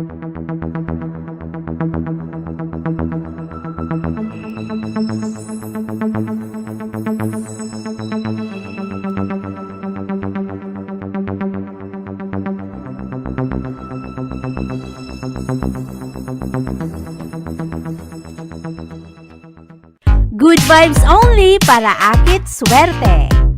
Good vibes only para akit swerte.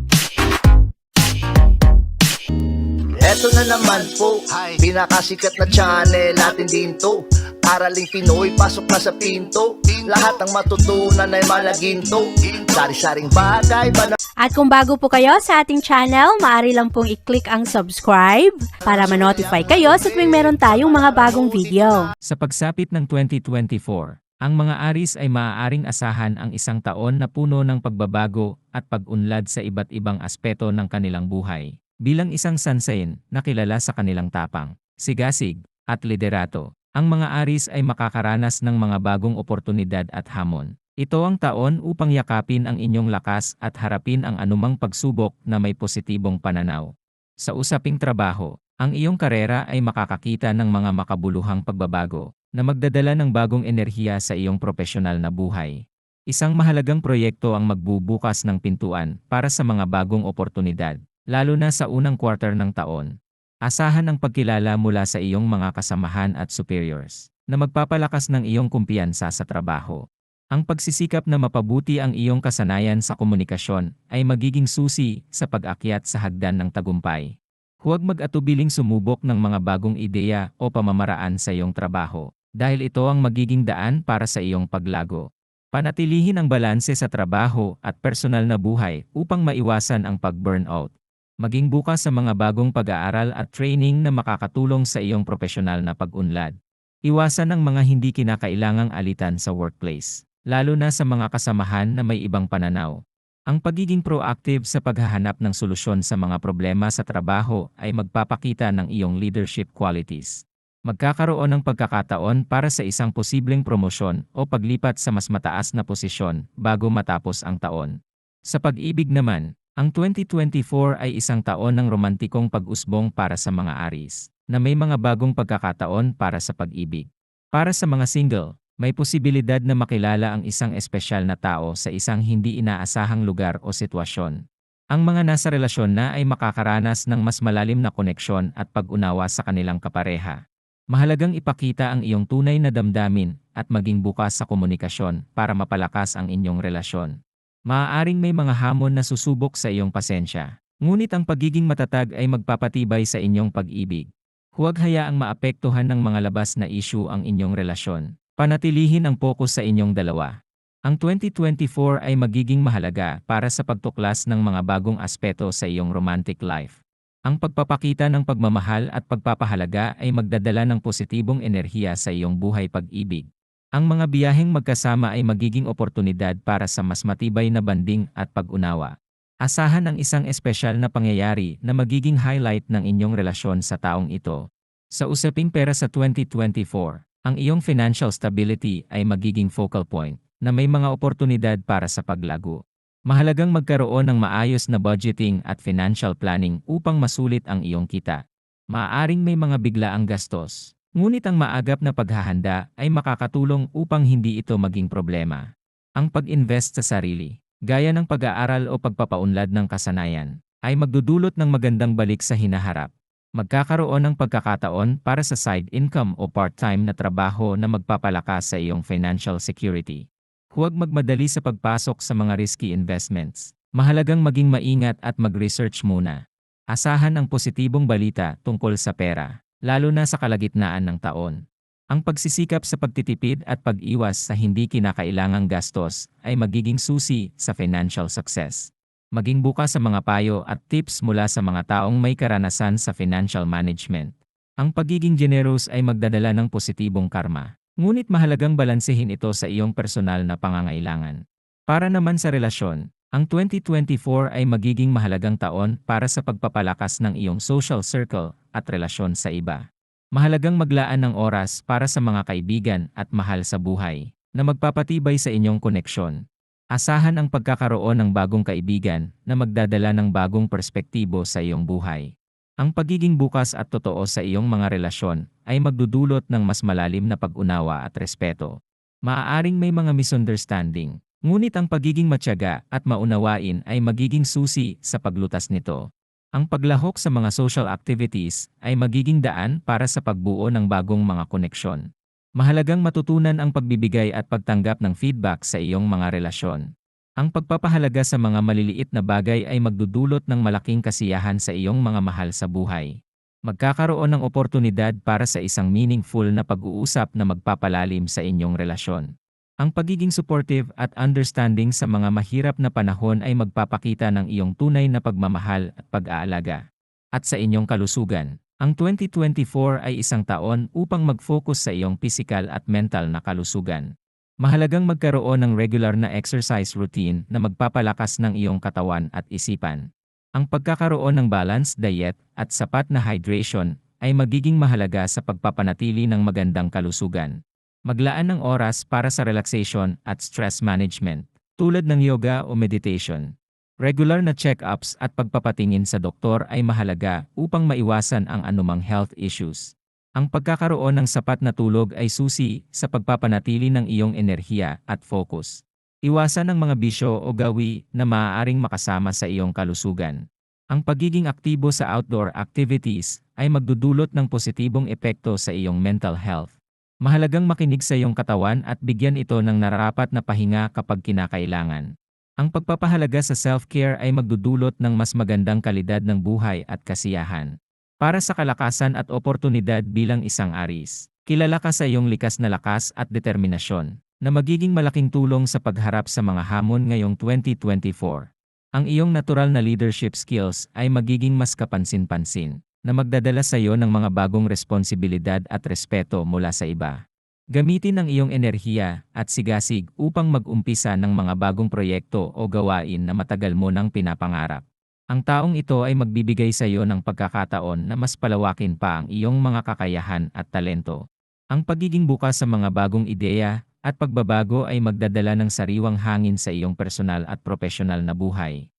Eto na naman po, pinakasikat na channel natin din to Araling Pinoy, pasok na sa pinto. Lahat ng matutunan ay malaginto. Sari-saring bagay ba At kung bago po kayo sa ating channel, maaari lang pong i-click ang subscribe para ma-notify kayo sa tuwing meron tayong mga bagong video. Sa pagsapit ng 2024, ang mga aris ay maaaring asahan ang isang taon na puno ng pagbabago at pag-unlad sa iba't ibang aspeto ng kanilang buhay. Bilang isang sansayin na kilala sa kanilang tapang, sigasig, at liderato, ang mga aris ay makakaranas ng mga bagong oportunidad at hamon. Ito ang taon upang yakapin ang inyong lakas at harapin ang anumang pagsubok na may positibong pananaw. Sa usaping trabaho, ang iyong karera ay makakakita ng mga makabuluhang pagbabago na magdadala ng bagong enerhiya sa iyong profesional na buhay. Isang mahalagang proyekto ang magbubukas ng pintuan para sa mga bagong oportunidad, lalo na sa unang quarter ng taon. Asahan ang pagkilala mula sa iyong mga kasamahan at superiors na magpapalakas ng iyong kumpiyansa sa trabaho. Ang pagsisikap na mapabuti ang iyong kasanayan sa komunikasyon ay magiging susi sa pag-akyat sa hagdan ng tagumpay. Huwag mag-atubiling sumubok ng mga bagong ideya o pamamaraan sa iyong trabaho, dahil ito ang magiging daan para sa iyong paglago. Panatilihin ang balanse sa trabaho at personal na buhay upang maiwasan ang pag-burnout. Maging bukas sa mga bagong pag-aaral at training na makakatulong sa iyong profesional na pag-unlad. Iwasan ang mga hindi kinakailangang alitan sa workplace, lalo na sa mga kasamahan na may ibang pananaw. Ang pagiging proactive sa paghahanap ng solusyon sa mga problema sa trabaho ay magpapakita ng iyong leadership qualities. Magkakaroon ng pagkakataon para sa isang posibleng promosyon o paglipat sa mas mataas na posisyon bago matapos ang taon. Sa pag-ibig naman, ang 2024 ay isang taon ng romantikong pag-usbong para sa mga aris, na may mga bagong pagkakataon para sa pag-ibig. Para sa mga single, may posibilidad na makilala ang isang espesyal na tao sa isang hindi inaasahang lugar o sitwasyon. Ang mga nasa relasyon na ay makakaranas ng mas malalim na koneksyon at pag-unawa sa kanilang kapareha. Mahalagang ipakita ang iyong tunay na damdamin at maging bukas sa komunikasyon para mapalakas ang inyong relasyon. Maaaring may mga hamon na susubok sa iyong pasensya, ngunit ang pagiging matatag ay magpapatibay sa inyong pag-ibig. Huwag hayaang maapektuhan ng mga labas na issue ang inyong relasyon. Panatilihin ang focus sa inyong dalawa. Ang 2024 ay magiging mahalaga para sa pagtuklas ng mga bagong aspeto sa iyong romantic life. Ang pagpapakita ng pagmamahal at pagpapahalaga ay magdadala ng positibong enerhiya sa iyong buhay pag-ibig. Ang mga biyaheng magkasama ay magiging oportunidad para sa mas matibay na banding at pag-unawa. Asahan ang isang espesyal na pangyayari na magiging highlight ng inyong relasyon sa taong ito. Sa usaping pera sa 2024, ang iyong financial stability ay magiging focal point na may mga oportunidad para sa paglago. Mahalagang magkaroon ng maayos na budgeting at financial planning upang masulit ang iyong kita. Maaaring may mga biglaang gastos, ngunit ang maagap na paghahanda ay makakatulong upang hindi ito maging problema. Ang pag-invest sa sarili, gaya ng pag-aaral o pagpapaunlad ng kasanayan, ay magdudulot ng magandang balik sa hinaharap. Magkakaroon ng pagkakataon para sa side income o part-time na trabaho na magpapalakas sa iyong financial security. Huwag magmadali sa pagpasok sa mga risky investments. Mahalagang maging maingat at mag-research muna. Asahan ang positibong balita tungkol sa pera, lalo na sa kalagitnaan ng taon. Ang pagsisikap sa pagtitipid at pag-iwas sa hindi kinakailangang gastos ay magiging susi sa financial success. Maging bukas sa mga payo at tips mula sa mga taong may karanasan sa financial management. Ang pagiging generous ay magdadala ng positibong karma. Ngunit mahalagang balansehin ito sa iyong personal na pangangailangan. Para naman sa relasyon, ang 2024 ay magiging mahalagang taon para sa pagpapalakas ng iyong social circle at relasyon sa iba. Mahalagang maglaan ng oras para sa mga kaibigan at mahal sa buhay na magpapatibay sa inyong koneksyon. Asahan ang pagkakaroon ng bagong kaibigan na magdadala ng bagong perspektibo sa iyong buhay. Ang pagiging bukas at totoo sa iyong mga relasyon ay magdudulot ng mas malalim na pag-unawa at respeto. Maaaring may mga misunderstanding, ngunit ang pagiging matyaga at maunawain ay magiging susi sa paglutas nito. Ang paglahok sa mga social activities ay magiging daan para sa pagbuo ng bagong mga koneksyon. Mahalagang matutunan ang pagbibigay at pagtanggap ng feedback sa iyong mga relasyon. Ang pagpapahalaga sa mga maliliit na bagay ay magdudulot ng malaking kasiyahan sa iyong mga mahal sa buhay. Magkakaroon ng oportunidad para sa isang meaningful na pag-uusap na magpapalalim sa inyong relasyon. Ang pagiging supportive at understanding sa mga mahirap na panahon ay magpapakita ng iyong tunay na pagmamahal at pag-aalaga. At sa inyong kalusugan, ang 2024 ay isang taon upang mag-focus sa iyong physical at mental na kalusugan. Mahalagang magkaroon ng regular na exercise routine na magpapalakas ng iyong katawan at isipan. Ang pagkakaroon ng balanced diet at sapat na hydration ay magiging mahalaga sa pagpapanatili ng magandang kalusugan. Maglaan ng oras para sa relaxation at stress management, tulad ng yoga o meditation. Regular na check-ups at pagpapatingin sa doktor ay mahalaga upang maiwasan ang anumang health issues. Ang pagkakaroon ng sapat na tulog ay susi sa pagpapanatili ng iyong enerhiya at focus. Iwasan ang mga bisyo o gawi na maaaring makasama sa iyong kalusugan. Ang pagiging aktibo sa outdoor activities ay magdudulot ng positibong epekto sa iyong mental health. Mahalagang makinig sa iyong katawan at bigyan ito ng nararapat na pahinga kapag kinakailangan. Ang pagpapahalaga sa self-care ay magdudulot ng mas magandang kalidad ng buhay at kasiyahan. Para sa kalakasan at oportunidad bilang isang aris, kilala ka sa iyong likas na lakas at determinasyon, na magiging malaking tulong sa pagharap sa mga hamon ngayong 2024. Ang iyong natural na leadership skills ay magiging mas kapansin-pansin, na magdadala sa iyo ng mga bagong responsibilidad at respeto mula sa iba. Gamitin ang iyong enerhiya at sigasig upang mag-umpisa ng mga bagong proyekto o gawain na matagal mo nang pinapangarap. Ang taong ito ay magbibigay sa iyo ng pagkakataon na mas palawakin pa ang iyong mga kakayahan at talento. Ang pagiging bukas sa mga bagong ideya at pagbabago ay magdadala ng sariwang hangin sa iyong personal at profesional na buhay.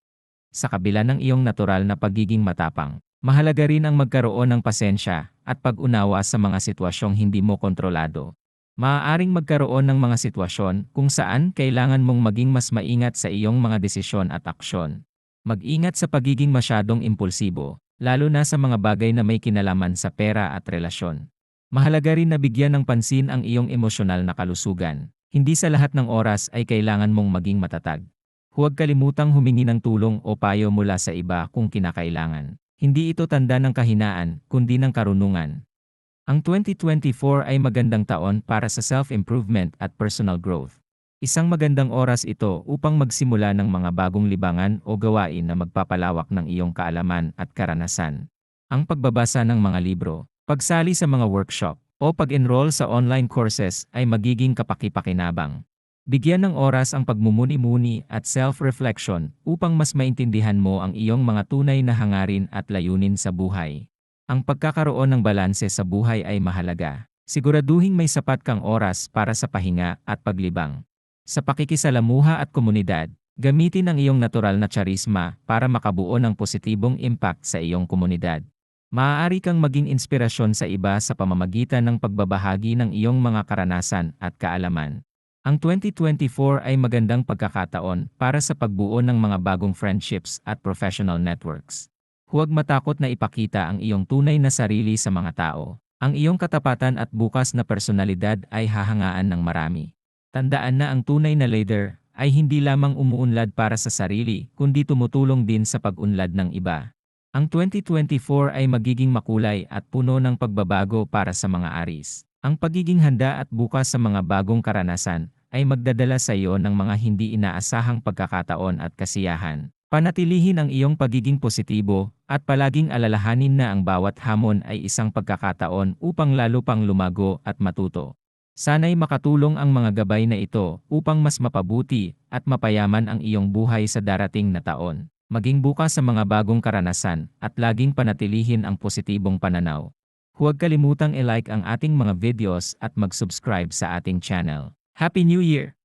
Sa kabila ng iyong natural na pagiging matapang, mahalaga rin ang magkaroon ng pasensya at pag-unawa sa mga sitwasyong hindi mo kontrolado. Maaaring magkaroon ng mga sitwasyon kung saan kailangan mong maging mas maingat sa iyong mga desisyon at aksyon. Mag-ingat sa pagiging masyadong impulsibo, lalo na sa mga bagay na may kinalaman sa pera at relasyon. Mahalaga rin na bigyan ng pansin ang iyong emosyonal na kalusugan. Hindi sa lahat ng oras ay kailangan mong maging matatag. Huwag kalimutang humingi ng tulong o payo mula sa iba kung kinakailangan. Hindi ito tanda ng kahinaan, kundi ng karunungan. Ang 2024 ay magandang taon para sa self-improvement at personal growth. Isang magandang oras ito upang magsimula ng mga bagong libangan o gawain na magpapalawak ng iyong kaalaman at karanasan. Ang pagbabasa ng mga libro, pagsali sa mga workshop, o pag-enroll sa online courses ay magiging kapaki-pakinabang. Bigyan ng oras ang pagmumuni-muni at self-reflection upang mas maintindihan mo ang iyong mga tunay na hangarin at layunin sa buhay. Ang pagkakaroon ng balanse sa buhay ay mahalaga. Siguraduhing may sapat kang oras para sa pahinga at paglibang. Sa pakikisalamuha at komunidad, gamitin ang iyong natural na charisma para makabuo ng positibong impact sa iyong komunidad. Maaari kang maging inspirasyon sa iba sa pamamagitan ng pagbabahagi ng iyong mga karanasan at kaalaman. Ang 2024 ay magandang pagkakataon para sa pagbuo ng mga bagong friendships at professional networks. Huwag matakot na ipakita ang iyong tunay na sarili sa mga tao. Ang iyong katapatan at bukas na personalidad ay hahangaan ng marami. Tandaan na ang tunay na leader ay hindi lamang umuunlad para sa sarili, kundi tumutulong din sa pag-unlad ng iba. Ang 2024 ay magiging makulay at puno ng pagbabago para sa mga aris. Ang pagiging handa at bukas sa mga bagong karanasan ay magdadala sa iyo ng mga hindi inaasahang pagkakataon at kasiyahan. Panatilihin ang iyong pagiging positibo at palaging alalahanin na ang bawat hamon ay isang pagkakataon upang lalo pang lumago at matuto. Sana'y makatulong ang mga gabay na ito upang mas mapabuti at mapayaman ang iyong buhay sa darating na taon. Maging bukas sa mga bagong karanasan at laging panatilihin ang positibong pananaw. Huwag kalimutang i-like ang ating mga videos at mag-subscribe sa ating channel. Happy New Year!